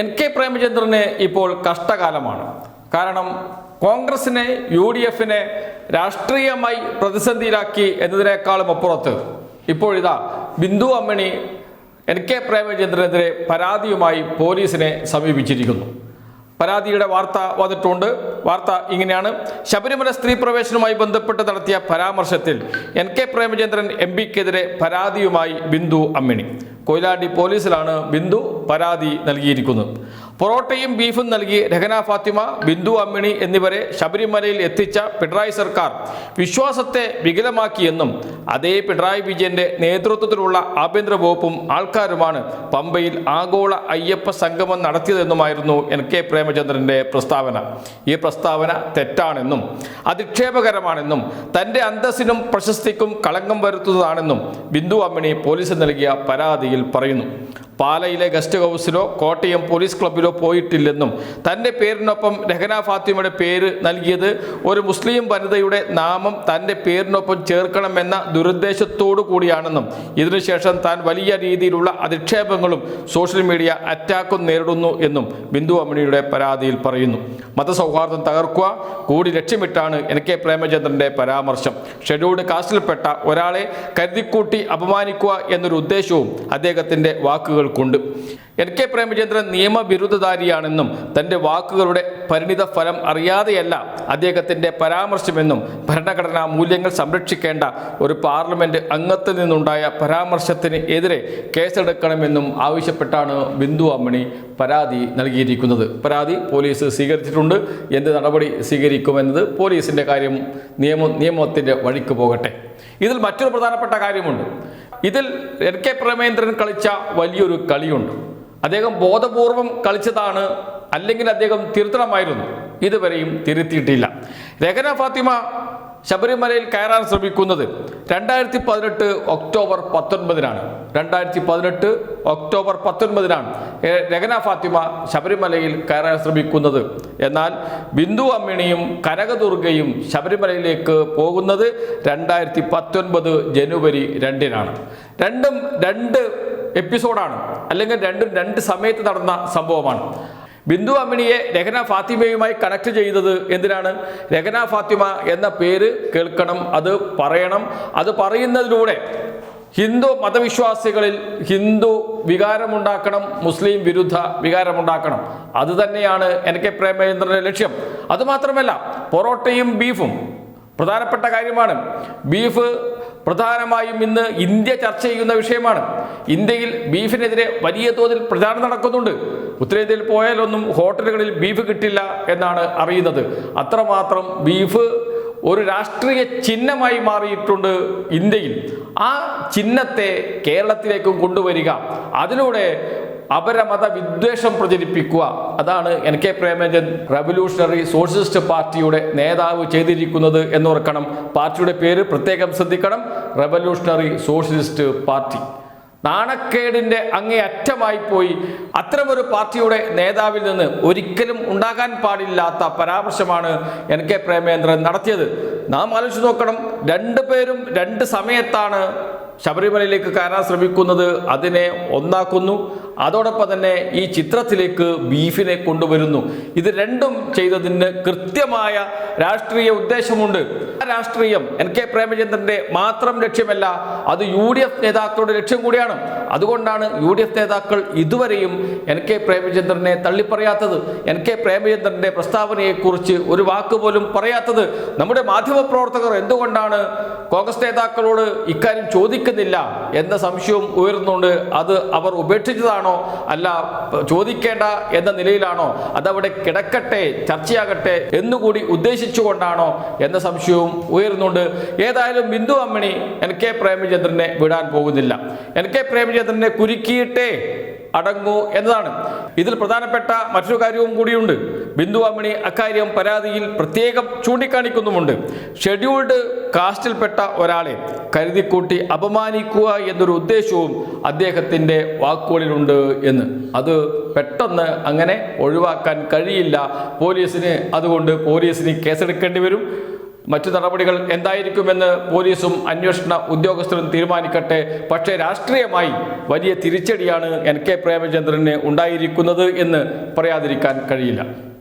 N K പ്രേമചന്ദ്രന് ഇപ്പോൾ കഷ്ടകാലമാണ്. കാരണം കോൺഗ്രസിനെ യു ഡി എഫിനെ രാഷ്ട്രീയമായി പ്രതിസന്ധിയിലാക്കി എന്നതിനേക്കാളും അപ്പുറത്ത് ഇപ്പോഴിതാ ബിന്ദു അമ്മണി എൻ കെ പ്രേമചന്ദ്രനെതിരെ പരാതിയുമായി പോലീസിനെ സമീപിച്ചിരിക്കുന്നു. പരാതിയുടെ വാർത്ത വന്നിട്ടുണ്ട്. വാർത്ത ഇങ്ങനെയാണ്. ശബരിമല സ്ത്രീ പ്രവേശനവുമായി ബന്ധപ്പെട്ട് നടത്തിയ പരാമർശത്തിൽ എൻ കെ പ്രേമചന്ദ്രൻ എം പിക്കെതിരെ പരാതിയുമായി ബിന്ദു അമ്മിണി. കൊയിലാണ്ടി പോലീസിലാണ് ബിന്ദു പരാതി നൽകിയിരിക്കുന്നത്. പൊറോട്ടയും ബീഫും നൽകി രഹന ഫാത്തിമ ബിന്ദു അമ്മിണി എന്നിവരെ ശബരിമലയിൽ എത്തിച്ച പിണറായി സർക്കാർ വിശ്വാസത്തെ വികലമാക്കിയെന്നും അതേ പിണറായി വിജയന്റെ നേതൃത്വത്തിലുള്ള ആഭ്യന്തര വകുപ്പും ആൾക്കാരുമാണ് പമ്പയിൽ ആഗോള അയ്യപ്പ സംഗമം നടത്തിയതെന്നുമായിരുന്നു എൻ കെ പ്രേമചന്ദ്രന്റെ പ്രസ്താവന. ഈ പ്രസ്താവന തെറ്റാണെന്നും അധിക്ഷേപകരമാണെന്നും തന്റെ അന്തസ്സിനും പ്രശസ്തിക്കും കളങ്കം വരുത്തുന്നതാണെന്നും ബിന്ദു അമ്മിണി പോലീസ് നൽകിയ പരാതിയിൽ പറയുന്നു. പാലയിലെ ഗസ്റ്റ് ഹൗസിലോ കോട്ടയം പോലീസ് ക്ലബിലോ പോയിട്ടില്ലെന്നും തന്റെ പേരിനൊപ്പം രഹന ഫാത്തിമയുടെ പേര് നൽകിയത് ഒരു മുസ്ലിം വനിതയുടെ നാമം തന്റെ പേരിനൊപ്പം ചേർക്കണമെന്ന ദുരുദ്ദേശത്തോടു കൂടിയാണെന്നും ഇതിനുശേഷം താൻ വലിയ രീതിയിലുള്ള അധിക്ഷേപങ്ങളും സോഷ്യൽ മീഡിയ അറ്റാക്കും നേരിടുന്നു എന്നും ബിന്ദു അമ്മിണിയുടെ പരാതിയിൽ പറയുന്നു. മതസൗഹാർദ്ദം തകർക്കുക കൂടി ലക്ഷ്യമിട്ടാണ് എൻ കെ പ്രേമചന്ദ്രന്റെ പരാമർശം. ഷെഡ്യൂൾഡ് കാസ്റ്റിൽപ്പെട്ട ഒരാളെ കരുതിക്കൂട്ടി അപമാനിക്കുക എന്നൊരു ഉദ്ദേശവും അദ്ദേഹത്തിന്റെ വാക്കുകൾക്കുണ്ട് എൻ കെ പ്രേമചന്ദ്രൻ നിയമവിരുദ്ധധാരിയാണെന്നും തന്റെ വാക്കുകളുടെ പരിണിത ഫലം അറിയാതെയല്ല അദ്ദേഹത്തിന്റെ പരാമർശമെന്നും ഭരണഘടനാ മൂല്യങ്ങൾ സംരക്ഷിക്കേണ്ട ഒരു പാർലമെന്റ് അംഗത്തിൽ നിന്നുണ്ടായ പരാമർശത്തിന് എതിരെ കേസെടുക്കണമെന്നും ആവശ്യപ്പെട്ടാണ് ബിന്ദു അമ്മണി പരാതി നൽകിയിരിക്കുന്നത്. പരാതി പോലീസ് സ്വീകരിച്ചിട്ടുണ്ട്. എന്ത് നടപടി സ്വീകരിക്കുമെന്നത് പോലീസിന്റെ കാര്യം നിയമ നിയമത്തിന്റെ വഴിക്ക് പോകട്ടെ. ഇതിൽ മറ്റൊരു പ്രധാനപ്പെട്ട കാര്യമുണ്ട്. ഇതിൽ എൻ കെ പ്രമേന്ദ്രൻ കളിച്ച വലിയൊരു കളിയുണ്ട്. അദ്ദേഹം ബോധപൂർവം കളിച്ചതാണ് അല്ലെങ്കിൽ അദ്ദേഹം തിരുത്തണമായിരുന്നു. ഇതുവരെയും തിരുത്തിയിട്ടില്ല. രഹന ഫാത്തിമ ശബരിമലയിൽ കയറാൻ ശ്രമിക്കുന്നത് രണ്ടായിരത്തി പതിനെട്ട് ഒക്ടോബർ പത്തൊൻപതിനാണ്. രണ്ടായിരത്തി പതിനെട്ട് ഒക്ടോബർ പത്തൊൻപതിനാണ് രഗന ഫാത്തിമ ശബരിമലയിൽ കയറാൻ ശ്രമിക്കുന്നത്. എന്നാൽ ബിന്ദു അമ്മിണിയും കനകദുർഗയും ശബരിമലയിലേക്ക് പോകുന്നത് രണ്ടായിരത്തി പത്തൊൻപത് ജനുവരി രണ്ടിനാണ്. രണ്ടും രണ്ട് എപ്പിസോഡാണ് അല്ലെങ്കിൽ രണ്ടും രണ്ട് സമയത്ത് നടന്ന സംഭവമാണ്. ബിന്ദു അമ്മിണിയെ രഹന ഫാത്തിമയുമായി കണക്ട് ചെയ്തത് എന്തിനാണ്? രഹന ഫാത്തിമ എന്ന പേര് കേൾക്കണം അത് പറയണം. അത് പറയുന്നതിലൂടെ ഹിന്ദു മതവിശ്വാസികളിൽ ഹിന്ദു വികാരമുണ്ടാക്കണം മുസ്ലിം വിരുദ്ധ വികാരമുണ്ടാക്കണം. അത് തന്നെയാണ് എൻ കെ പ്രേമചന്ദ്രന്റെ ലക്ഷ്യം. അതുമാത്രമല്ല പൊറോട്ടയും ബീഫും പ്രധാനപ്പെട്ട കാര്യമാണ് ബീഫ് പ്രധാനമായും ഇന്ന് ഇന്ത്യ ചർച്ച ചെയ്യുന്ന വിഷയമാണ്. ഇന്ത്യയിൽ ബീഫിനെതിരെ വലിയ തോതിൽ പ്രചാരണം നടക്കുന്നുണ്ട്. ഉത്തരേന്ത്യയിൽ പോയാലൊന്നും ഹോട്ടലുകളിൽ ബീഫ് കിട്ടില്ല എന്നാണ് അറിയുന്നത്. അത്രമാത്രം ബീഫ് ഒരു രാഷ്ട്രീയ ചിഹ്നമായി മാറിയിട്ടുണ്ട് ഇന്ത്യയിൽ. ആ ചിഹ്നത്തെ കേരളത്തിലേക്കും കൊണ്ടുവരിക. അതിലൂടെ അപരമത വിദ്വേഷം പ്രചരിപ്പിക്കുക. അതാണ് N K Premachand revolutionary socialist പാർട്ടിയുടെ നേതാവ് ചെയ്തിരിക്കുന്നത് എന്നോർക്കണം പാർട്ടിയുടെ പേര് പ്രത്യേകം ശ്രദ്ധിക്കണം. Revolutionary socialist party. നാണക്കേടിന്റെ അങ്ങേയറ്റമായി പോയി. അത്തരമൊരു പാർട്ടിയുടെ നേതാവിൽ നിന്ന് ഒരിക്കലും ഉണ്ടാകാൻ പാടില്ലാത്ത പരാമർശമാണ് എൻ കെ പ്രേമേന്ദ്രൻ നടത്തിയത്. നാം ആലോചിച്ച് നോക്കണം. രണ്ടു പേരും രണ്ട് സമയത്താണ് ശബരിമലയിലേക്ക് കയറാൻ ശ്രമിക്കുന്നത്. അതിനെ ഒന്നാക്കുന്നു. അതോടൊപ്പം തന്നെ ഈ ചിത്രത്തിലേക്ക് ബീഫിനെ കൊണ്ടുവരുന്നു. ഇത് രണ്ടും ചെയ്തതിന് കൃത്യമായ രാഷ്ട്രീയ ഉദ്ദേശമുണ്ട്. രാഷ്ട്രീയം എൻ കെ പ്രേമചന്ദ്രന്റെ മാത്രം ലക്ഷ്യമല്ല അത് യു ഡി എഫ് നേതാക്കളുടെ ലക്ഷ്യം കൂടിയാണ്. അതുകൊണ്ടാണ് യു ഡി എഫ് നേതാക്കൾ ഇതുവരെയും എൻ കെ പ്രേമചന്ദ്രനെ തള്ളിപ്പറയാത്തത്. എൻ കെ പ്രേമചന്ദ്രന്റെ പ്രസ്താവനയെക്കുറിച്ച് ഒരു വാക്ക് പോലും പറയാത്തത്. നമ്മുടെ മാധ്യമപ്രവർത്തകർ എന്തുകൊണ്ടാണ് കോൺഗ്രസ് നേതാക്കളോട് ഇക്കാര്യം ചോദിക്കുന്നില്ല എന്ന സംശയവും ഉയർന്നുകൊണ്ട് അത് അവർ ഉപേക്ഷിച്ചതാണോ? അല്ല ചോദിക്കേണ്ട എന്ന നിലയിലാണോ? അതവിടെ കിടക്കട്ടെ ചർച്ചയാകട്ടെ എന്നുകൂടി ഉദ്ദേശിച്ചുകൊണ്ടാണോ എന്ന സംശയവും ഉയർന്നുണ്ട് ഏതായാലും ബിന്ദു അമ്മണി എൻ കെ പ്രേമചന്ദ്രനെ വിടാൻ പോകുന്നില്ല. എൻ കെ പ്രേമചന്ദ്രനെ കുരുക്കിയിട്ടേ അടങ്ങൂ എന്നതാണ്. ഇതിൽ പ്രധാനപ്പെട്ട മറ്റൊരു കാര്യവും കൂടിയുണ്ട്. ബിന്ദു അമ്മിണി അക്കാര്യം പരാതിയിൽ പ്രത്യേകം ചൂണ്ടിക്കാണിക്കുന്നുമുണ്ട്. ഷെഡ്യൂൾഡ് കാസ്റ്റിൽപ്പെട്ട ഒരാളെ കരുതിക്കൂട്ടി അപമാനിക്കുക എന്നൊരു ഉദ്ദേശവും അദ്ദേഹത്തിന്റെ വാക്കുകളിലുണ്ട് എന്ന്. അത് പെട്ടെന്ന് അങ്ങനെ ഒഴിവാക്കാൻ കഴിയില്ല. പോലീസിന് അതുകൊണ്ട് പോലീസിന് കേസെടുക്കേണ്ടി വരും. മറ്റു നടപടികൾ എന്തായിരിക്കുമെന്ന് പോലീസും അന്വേഷണ ഉദ്യോഗസ്ഥരും തീരുമാനിക്കട്ടെ. പക്ഷേ രാഷ്ട്രീയമായി വലിയ തിരിച്ചടിയാണ് എൻ കെ പ്രേമചന്ദ്രന് ഉണ്ടായിരിക്കുന്നത് എന്ന് പറയാതിരിക്കാൻ കഴിയില്ല.